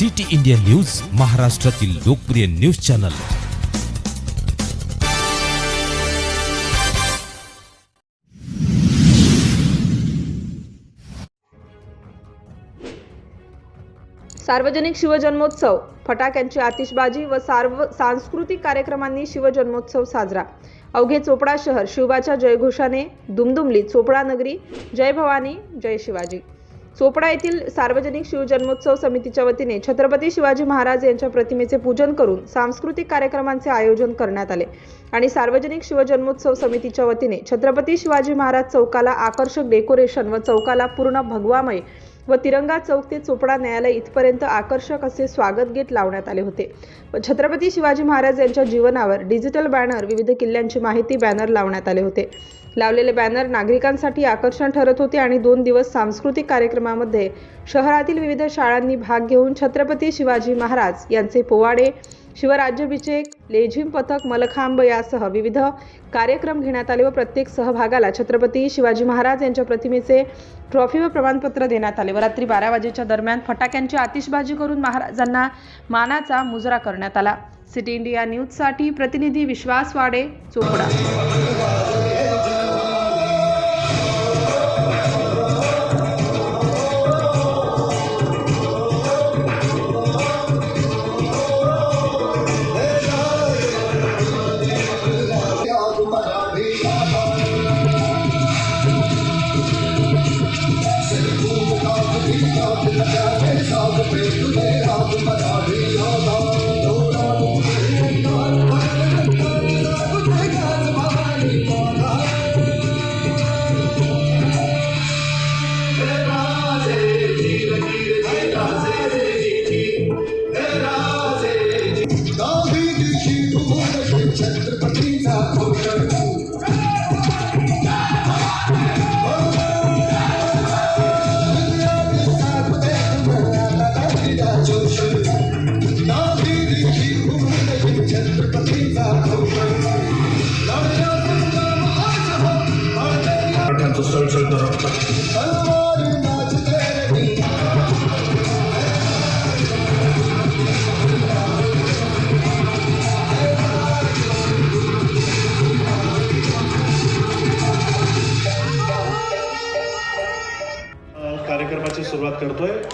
City India news महाराष्ट्रातील लोकप्रिय news channel. सार्वजनिक शिवजन्मोत्सव फटाक्यांची आतिषबाजी व सार्व सांस्कृतिक कार्यक्रमांनी शिवजन्मोत्सव साजरा. अवघे चोपडा शहर शिवबाच्या जयघोषाने दुमदुमली चोपडा नगरी जय भवानी जय शिवाजी. चोपडा येथील सार्वजनिक शिवजन्मोत्सव समितीच्या वतीने छत्रपती शिवाजी महाराज यांच्या प्रतिमेचे पूजन करून सांस्कृतिक कार्यक्रमांचे आयोजन करण्यात आले. आणि सार्वजनिक शिवजन्मोत्सव समितीच्या वतीने छत्रपती शिवाजी महाराज चौकाला आकर्षक डेकोरेशन व चौकाला पूर्ण भगवामय व तिरंगा चौक ते चोपडा न्यायालय इथपर्यंत आकर्षक असे स्वागत गेट लावण्यात आले होते. व छत्रपती शिवाजी महाराज यांच्या जीवनावर डिजिटल बॅनर विविध किल्ल्यांची माहिती बॅनर लावण्यात आले होते. लावलेले बॅनर नागरिकांसाठी आकर्षण ठरत होते आणि दोन दिवस सांस्कृतिक कार्यक्रमामध्ये शहरातील विविध शाळांनी भाग घेऊन छत्रपती शिवाजी महाराज यांचे पोवाडे शिवराज्याभिषेक लेझिम पथक मलखांब यासह विविध कार्यक्रम घेण्यात आले व प्रत्येक सहभागाला छत्रपती शिवाजी महाराज यांच्या प्रतिमेचे ट्रॉफी व प्रमाणपत्र देण्यात आले. व रात्री बारा वाजेच्या दरम्यान फटाक्यांची आतिषबाजी करून महाराजांना मानाचा मुजरा करण्यात आला. सिटी इंडिया न्यूजसाठी प्रतिनिधी विश्वास वाडे चोपडा.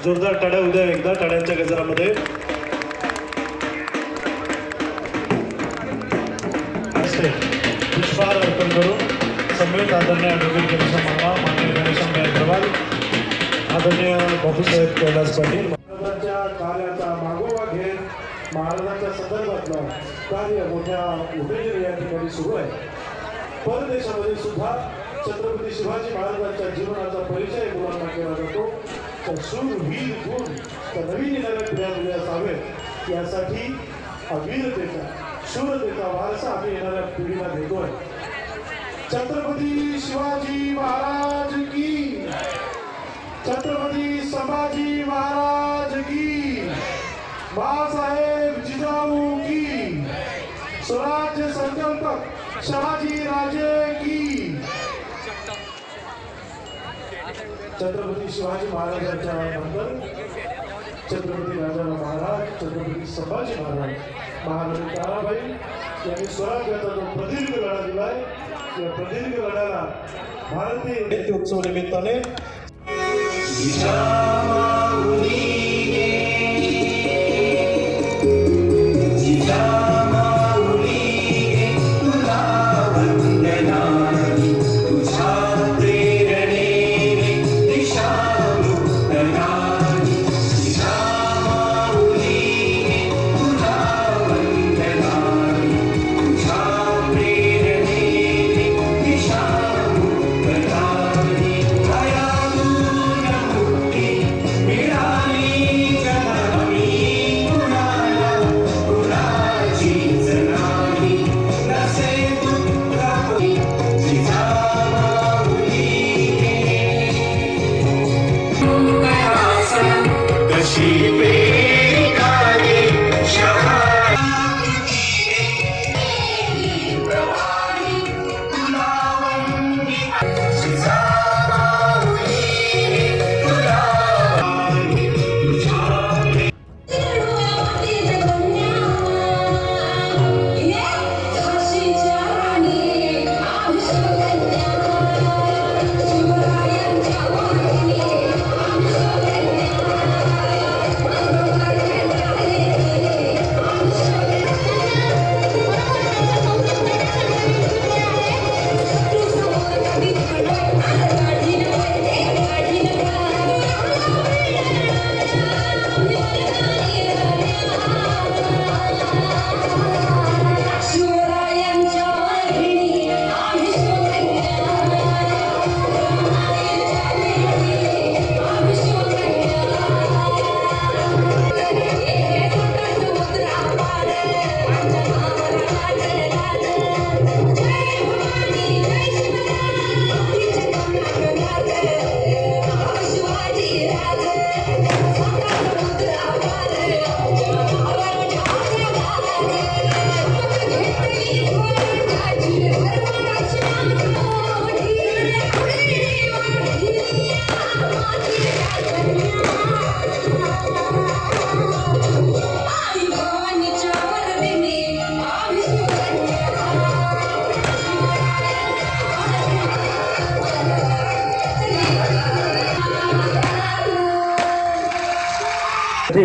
जोरदार टाळ्या उद्या एकदा टाळ्यांच्या गजरामध्ये. पुष्पहार अर्पण करून समेत आदरणीय ॲडव्होकेट गणेश मामा माननीय गणेशांबे अग्रवाल आदरणीय बापूसाहेब कैलास पाटील महाराजांच्या कार्याचा मागोवा घेत महाराजांच्या संदर्भातलं कार्य मोठ्या उमेदीने या ठिकाणी सुरू आहे. परदेशामध्ये सुद्धा छत्रपती शिवाजी महाराजांच्या जीवनाचा परिचय मुलांना केला जातो. तर शूर वीर गुण तर नवीन येणाऱ्या पिढ्या असावेत. यासाठी हा वीरतेचा शूरतेचा वारसा आम्ही येणाऱ्या पिढीला देतोय. छत्रपती शिवाजी महाराज की छत्रपती संभाजी महाराज की बाळासाहेब जिजाऊ की स्वराज्य संकल्पक शहाजी राजे छत्रपती शिवाजी महाराजांच्या नंतर छत्रपती राजाराम महाराज छत्रपती संभाजी महाराज. महाराज ताराबाई यांनी स्वराज्याचा जो प्रदीर्घ लढा दिलाय या प्रदीर्घ लढ्याला भारतीय नृत्य उत्सव निमित्ताने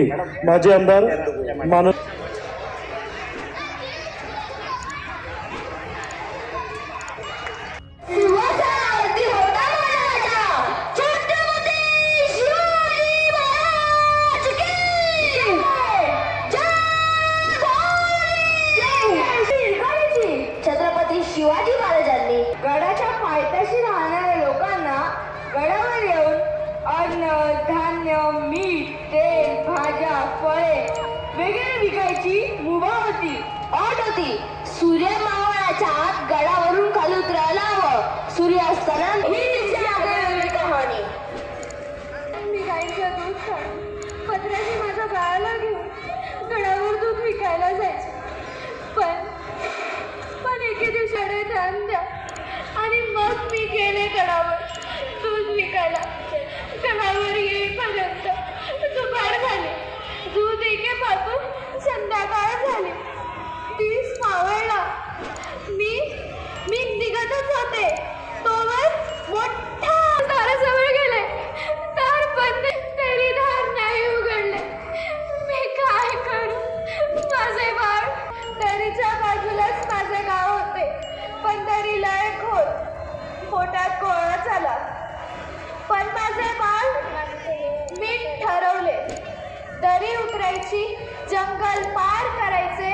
ठीक माजी आमदार मानव शिवाजी होती. सूर्य मावळाच्या आत गडावरून खाली उतरायला हवं सूर्यास्ताना ही तिची आगळीवेगळी कहाणी मी गाईचं दूध काढून पत्र्याची माझ्या बाळाला घेऊन गडावर दूध विकायला जायचे. पण पण एके दिवशी ध्यान द्या. आणि मग मी गेले गडावर दूध विकायला. गडावर येईपर्यंत दुपार झाली. दूध एके पासून संध्याकाळ झाली. उतरायची जंगल पार करायचे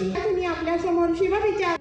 तुम्ही आपल्यासमोर शिवविचार